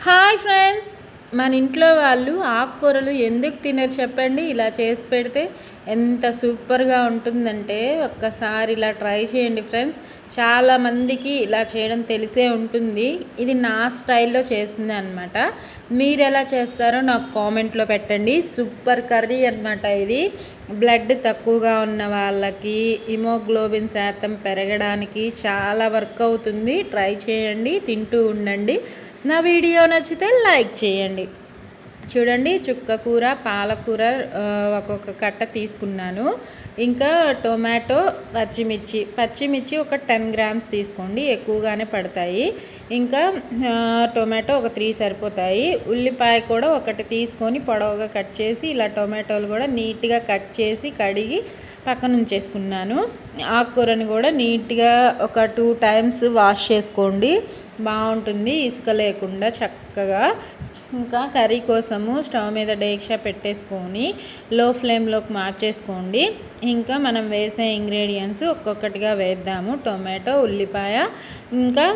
Hi friends మన ఇంట్లో వాళ్ళు ఆకుకూరలు ఎందుకు తినరు చెప్పండి? ఇలా చేసి పెడితే ఎంత సూపర్గా ఉంటుందంటే ఒక్కసారి ఇలా ట్రై చేయండి ఫ్రెండ్స్. చాలామందికి ఇలా చేయడం తెలిసే ఉంటుంది. ఇది నా స్టైల్లో చేస్తుంది అనమాట మీరు ఎలా చేస్తారో నాకు కామెంట్లో పెట్టండి. సూపర్ కర్రీ అనమాట ఇది. బ్లడ్ తక్కువగా ఉన్న వాళ్ళకి హిమోగ్లోబిన్ శాతం పెరగడానికి చాలా వర్క్ అవుతుంది. ట్రై చేయండి తింటూ ఉండండి. నా వీడియో నచ్చితే లైక్ చేయండి. చూడండి చుక్క కూర పాలకూర ఒక్కొక్క కట్ట తీసుకున్నాను. ఇంకా టొమాటో పచ్చిమిర్చి. పచ్చిమిర్చి ఒక టెన్ గ్రామ్స్ తీసుకోండి ఎక్కువగానే పడతాయి. ఇంకా టొమాటో ఒక త్రీ సరిపోతాయి. ఉల్లిపాయ కూడా ఒకటి తీసుకొని పొడవుగా కట్ చేసి ఇలా టొమాటోలు కూడా నీట్గా కట్ చేసి కడిగి పక్కన ఉంచేసుకున్నాను. ఆకుకూరని కూడా నీట్గా ఒక టూ టైమ్స్ వాష్ చేసుకోండి. బాగుంటుంది ఇసుక లేకుండా చక్కగా. ఇంకా కర్రీ కోసము స్టవ్ మీద డేక్షా పెట్టేసుకొని లో ఫ్లేమ్లోకి మార్చేసుకోండి. ఇంకా మనం వేసే ఇంగ్రీడియంట్స్ ఒక్కొక్కటిగా వేద్దాము. టొమాటో ఉల్లిపాయ ఇంకా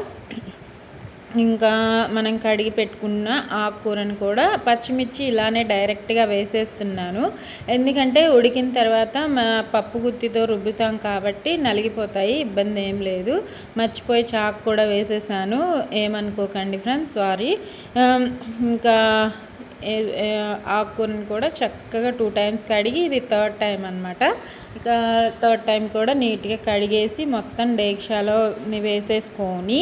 ఇంకా మనం కడిగి పెట్టుకున్న ఆకుకూరను కూడా పచ్చిమిర్చి ఇలానే డైరెక్ట్గా వేసేస్తున్నాను. ఎందుకంటే ఉడికిన తర్వాత మా పప్పు గుత్తితో రుబ్బుతాం కాబట్టి నలిగిపోతాయి ఇబ్బంది ఏం లేదు. మర్చిపోయి చాకు కూడా వేసేసాను. ఏమనుకోకండి ఫ్రెండ్స్ సారీ. ఇంకా ఆకుకూరని కూడా చక్కగా టూ టైమ్స్ కడిగి ఇది థర్డ్ టైం అనమాట ఇక థర్డ్ టైం కూడా నీట్గా కడిగేసి మొత్తం డేక్షాలో వేసేసుకొని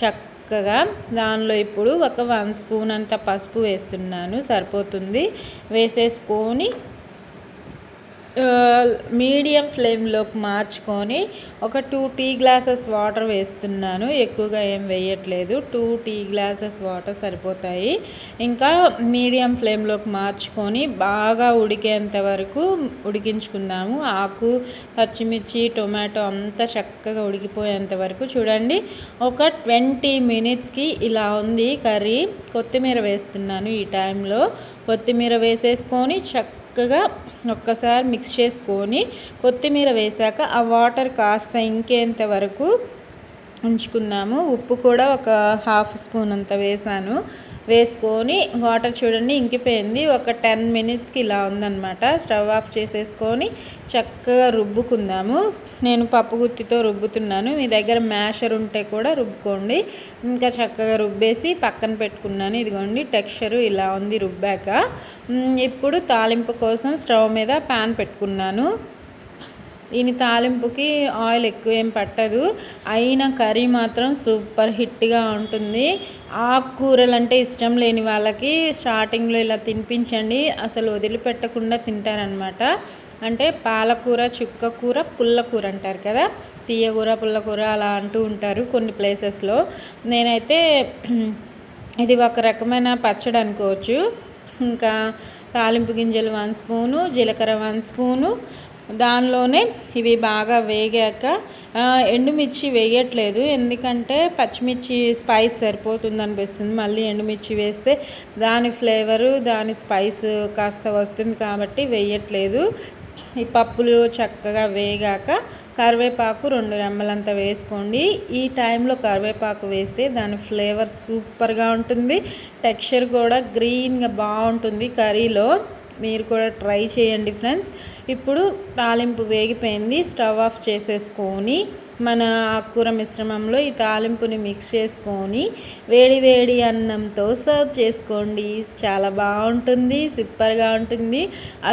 చక్క చక్కగా దానిలో ఇప్పుడు ఒక వన్ స్పూన్ అంత పసుపు వేస్తున్నాను సరిపోతుంది. వేసేసుకొని మీడియం ఫ్లేమ్లోకి మార్చుకొని ఒక టూ టీ గ్లాసెస్ వాటర్ వేస్తున్నాను. ఎక్కువగా ఏం వేయట్లేదు. టూ టీ గ్లాసెస్ వాటర్ సరిపోతాయి. ఇంకా మీడియం ఫ్లేమ్లోకి మార్చుకొని బాగా ఉడికేంత వరకు ఉడికించుకుందాము. ఆకు పచ్చిమిర్చి టొమాటో అంతా చక్కగా ఉడికిపోయేంత వరకు చూడండి. ఒక ట్వంటీ మినిట్స్కి ఇలా ఉంది కర్రీ. కొత్తిమీర వేస్తున్నాను ఈ టైంలో. కొత్తిమీర వేసేసుకొని చక్క చక్కగా ఒక్కసారి మిక్స్ చేసుకొని కొత్తిమీర వేసాక ఆ వాటర్ కాస్త ఇంకేంత వరకు ఉంచుకున్నాము. ఉప్పు కూడా ఒక హాఫ్ స్పూన్ అంత వేసాను. వేసుకొని వాటర్ చూడండి ఇంకిపోయింది. ఒక టెన్ మినిట్స్కి ఇలా ఉందన్నమాట. స్టవ్ ఆఫ్ చేసేసుకొని చక్కగా రుబ్బుకుందాము. నేను పప్పు గుత్తితో రుబ్బుతున్నాను. మీ దగ్గర మ్యాషర్ ఉంటే కూడా రుబ్బుకోండి. ఇంకా చక్కగా రుబ్బేసి పక్కన పెట్టుకున్నాను. ఇదిగోండి టెక్స్చరు ఇలా ఉంది రుబ్బాక. ఇప్పుడు తాలింపు కోసం స్టవ్ మీద ప్యాన్ పెట్టుకున్నాను. దీని తాలింపుకి ఆయిల్ ఎక్కువ ఏం పట్టదు. అయిన కర్రీ మాత్రం సూపర్ హిట్గా ఉంటుంది. ఆకుకూరలు అంటే ఇష్టం లేని వాళ్ళకి స్టార్టింగ్లో ఇలా తినిపించండి. అసలు వదిలిపెట్టకుండా తింటారనమాట. అంటే పాలకూర చుక్కకూర పుల్లకూర అంటారు కదా. తీయకూర పుల్లకూర అలా అంటూ ఉంటారు కొన్ని ప్లేసెస్లో. నేనైతే ఇది ఒక రకమైన పచ్చడి అనుకోవచ్చు. ఇంకా తాలింపు గింజలు వన్ స్పూను జీలకర్ర వన్ స్పూను దానిలోనే ఇవి బాగా వేగాక ఎండుమిర్చి వేయట్లేదు. ఎందుకంటే పచ్చిమిర్చి స్పైస్ సరిపోతుంది అనిపిస్తుంది. మళ్ళీ ఎండుమిర్చి వేస్తే దాని ఫ్లేవరు దాని స్పైస్ కాస్త వస్తుంది కాబట్టి వేయట్లేదు. ఈ పప్పులు చక్కగా వేగాక కరివేపాకు రెండు రెమ్మలంతా వేసుకోండి. ఈ టైంలో కరివేపాకు వేస్తే దాని ఫ్లేవర్ సూపర్గా ఉంటుంది. టెక్స్చర్ కూడా గ్రీన్గా బాగుంటుంది కర్రీలో. మీరు కూడా ట్రై చేయండి ఫ్రెండ్స్. ఇప్పుడు తాలింపు వేగిపోయింది. స్టవ్ ఆఫ్ చేసేసుకొని మన ఆకుకూర మిశ్రమంలో ఈ తాలింపుని మిక్స్ చేసుకొని వేడి వేడి అన్నంతో సర్వ్ చేసుకోండి. చాలా బాగుంటుంది సూపర్గా ఉంటుంది.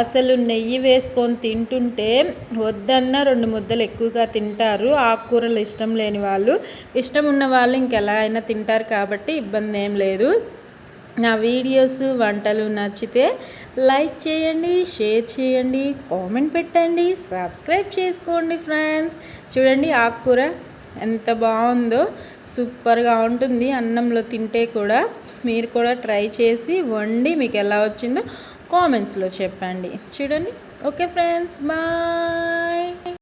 అసలు నెయ్యి వేసుకొని తింటుంటే వద్దన్న రెండు ముద్దలు ఎక్కువగా తింటారు. ఆకుకూరలు ఇష్టం లేని వాళ్ళు. ఇష్టం ఉన్న వాళ్ళు ఇంకెలా అయినా తింటారు కాబట్టి ఇబ్బంది ఏం లేదు. నా వీడియోస్ వంటలు నచ్చితే లైక్ చేయండి షేర్ చేయండి కామెంట్ పెట్టండి సబ్స్క్రైబ్ చేసుకోండి ఫ్రెండ్స్. చూడండి ఆకుకూర ఎంత బాగుందో సూపర్గా ఉంటుంది. అన్నంలో తింటే కూడా మీరు కూడా ట్రై చేసి వండి మీకు ఎలా వచ్చిందో కామెంట్స్లో చెప్పండి. చూడండి. Okay friends bye.